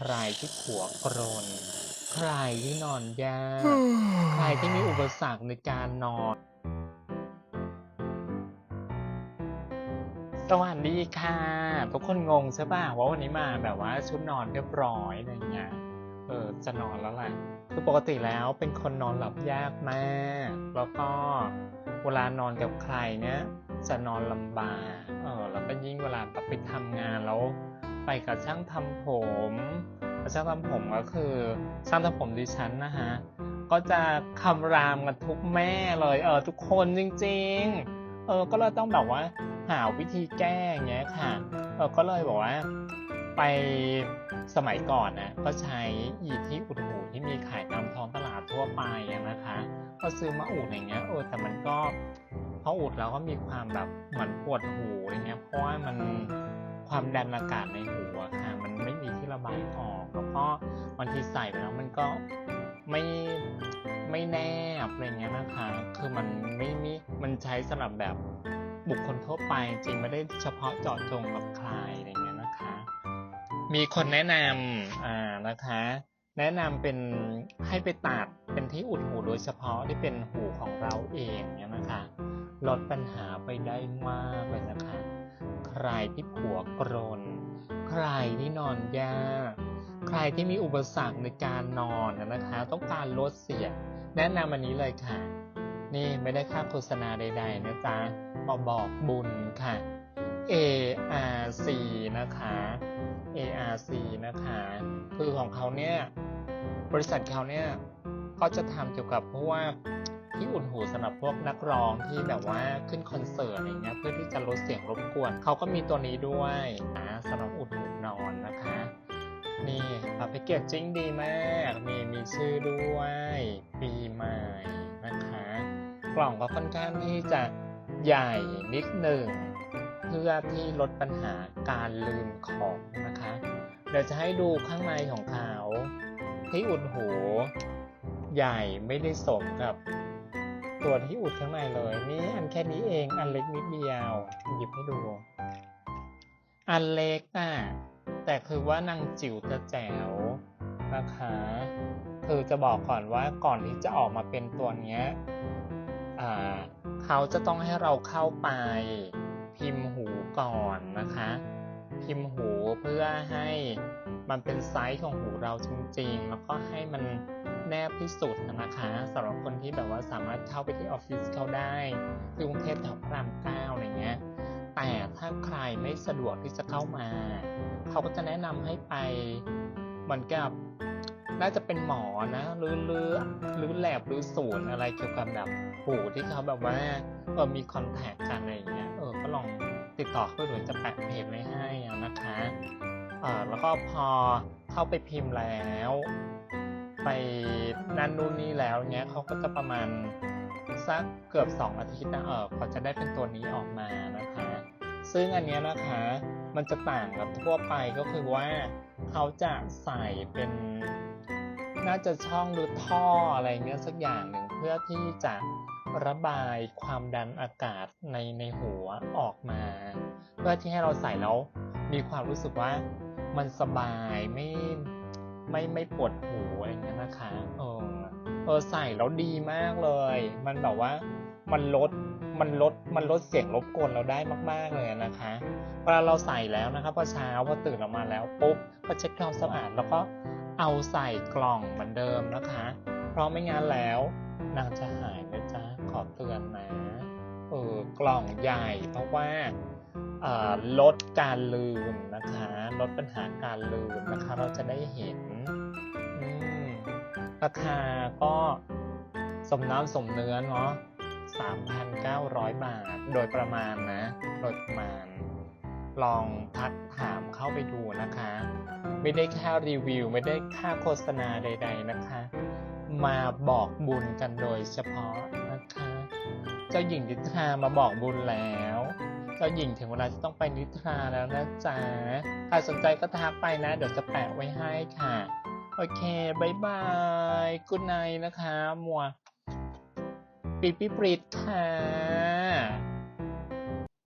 ใครที่ผัวกรน ใครที่นอนยาก ใครที่มีอุปสรรคในการนอน สวัสดีค่ะ ทุกคนงงใช่ป่ะว่าวันนี้มาแบบว่าชุดนอนเรียบร้อยอะไรเงี้ย เออจะนอนแล้วแหละ คือปกติแล้วเป็นคนนอนหลับยากมาก แล้วก็เวลานอนกับใครเนี่ยจะนอนลำบาก เออ แล้วก็ยิ่งเวลาแบบไปทำงานแล้ว ไปกับช่างทำผมช่างทำผมก็คือช่างทำผมดิฉันนะฮะก็จะคำรามกันทุกแม่เลยเออทุกคนจริง ๆ เออก็เลยต้องแบบว่า หาวิธีแก้อย่างเงี้ยค่ะเออก็เลยบอกว่า ไปสมัยก่อนนะก็ใช้อีที่อุดหูที่มีขายตามท้องตลาดทั่วไปอะนะคะ ก็ซื้อมาอุดอย่างเงี้ยเออแต่มันก็พออุดแล้วก็มีความแบบเหมือนปวดหูอะไรเงี้ยเพราะว่ามัน ความดันอากาศในหูอะค่ะ มันไม่มีที่ระบายออกแล้วก็บางทีใส่ไปแล้วมันก็ไม่ไม่แนบอะไรเงี้ยนะคะ คือมันไม่มีมันใช้สำหรับแบบบุคคลทั่วไปจริงไม่ได้เฉพาะเจาะจงกับใครอะไรเงี้ยนะคะ มีคนแนะนำอ่านะคะ แนะนำเป็นให้ไปตัดเป็นที่อุดหูโดยเฉพาะที่เป็นหูของเราเองเนี่ยนะคะ ลดปัญหาไปได้มากเลยนะคะ รที่ผัวกรน ใครที่นอนยาก ใครที่มีอุปสรรคในการนอนนะคะ ต้องการลดเสียง แนะนำอันนี้เลยค่ะ นี่ไม่ได้ค่าโฆษณาใด ๆ นะจ๊ะมาบอกบุญค่ะ ARC นะคะ ARC นะคะ คือของเขาเนี่ย บริษัทเขาเนี่ยก็จะทำเกี่ยวกับพวก ที่อุ่นหูสำหรับพวกนักร้องที่แบบว่าขึ้นคอนเสิร์ตอะไรเงี้ยเพื่อที่จะลดเสียงรบกวน เขาก็มีตัวนี้ด้วยนะสำหรับอุ่นหูนอนนะคะนี่แพ็กเกจจิ้งดีมาก มีมีชื่อด้วยปีใหม่นะคะ กล่องก็ค่อนข้างที่จะใหญ่นิดหนึ่ง เพื่อที่ลดปัญหาการลืมของนะคะ เดี๋ยวจะให้ดูข้างในของเขาที่อุดหู ใหญ่ไม่ได้สมกับ ตัวที่อุดข้างในเลย นี่อันแค่นี้เอง อันเล็กนิดเดียว หยิบให้ดู อันเล็กอะ แต่คือว่านางจิ๋วจะแจ๋วนะคะคือจะบอกก่อนว่าก่อนที่จะออกมาเป็นตัวเนี้ยอ่าเขาจะต้องให้เราเข้าไปพิมพ์หูก่อนนะคะ พิมพ์หูเพื่อให้มันเป็นไซส์ของหูเราจริงๆ แล้วก็ให้มันแนบที่สุดนะคะสำหรับคนที่แบบว่าสามารถเข้าไปที่ออฟฟิศเขาได้ที่กรุงเทพแถวพระรามเก้าอะไรเงี้ยแต่ถ้าใครไม่สะดวกที่จะเข้ามา เขาก็จะแนะนำให้ไปเหมือนกับน่าจะเป็นหมอนะหรือหรือหรือแลบหรือศูนย์อะไรเกี่ยวกับแบบหูที่เขาแบบว่าเออมีคอนแทคกันอะไรอย่างเงี้ยเออก็ลอง ติดต่อเขาดูจะแปะเพจไว้ให้นะคะเออแล้วก็พอเข้าไปพิมพ์แล้ว ไปนั่นนู่นนี่แล้วเนี้ยเขาก็จะประมาณสักเกือบสองอาทิตย์นะเออเขาจะได้เป็นตัวนี้ออกมานะคะ ซึ่งอันเนี้ยนะคะมันจะต่างกับทั่วไปก็คือว่าเขาจะใส่เป็นน่าจะช่องหรือท่ออะไรเงี้ยสักอย่างหนึ่งเพื่อที่จะ ระบายความดันอากาศในในหัวออกมา เพื่อที่ให้เราใส่แล้วมีความรู้สึกว่ามันสบายไม่ไม่ไม่ปวดหูอะไรเงี้ยนะคะ เออเออใส่แล้วดีมากเลย มันแบบว่ามันลดมันลดมันลดเสียงรบกวนเราได้มาก ๆ เลยนะคะเวลาเราใส่แล้วนะคะพอเช้าพอตื่นออกมาแล้วปุ๊บก็เช็ดความสะอาดแล้วก็เอาใส่กล่องเหมือนเดิมนะคะ เพราะไม่งั้นแล้วนางจะหาย อเตือนนะเออกล่องใหญ่เพราะว่าออลดการลืมนะคะ ลดปัญหาการลืมนะคะ เราจะได้เห็นอืมราคาก็สมน้ำสมเนื้อเนาะ3,900 บาท โดยประมาณนะ โดยประมาณ ลองทักถามเข้าไปดูนะคะ ไม่ได้ค่ารีวิว ไม่ได้ค่าโฆษณาใด ๆนะคะ มาบอกบุญกันโดยเฉพาะ เจ้าหญิงนิทรามาบอกบุญแล้ว เจ้าหญิงถึงเวลาจะต้องไปนิทราแล้วนะจ๊ะใครสนใจก็ทักไปนะ เดี๋ยวจะแปะไว้ให้ค่ะ โอเคบายบายกุณไนนะคะ มัวปิดปิดปริดค่ะ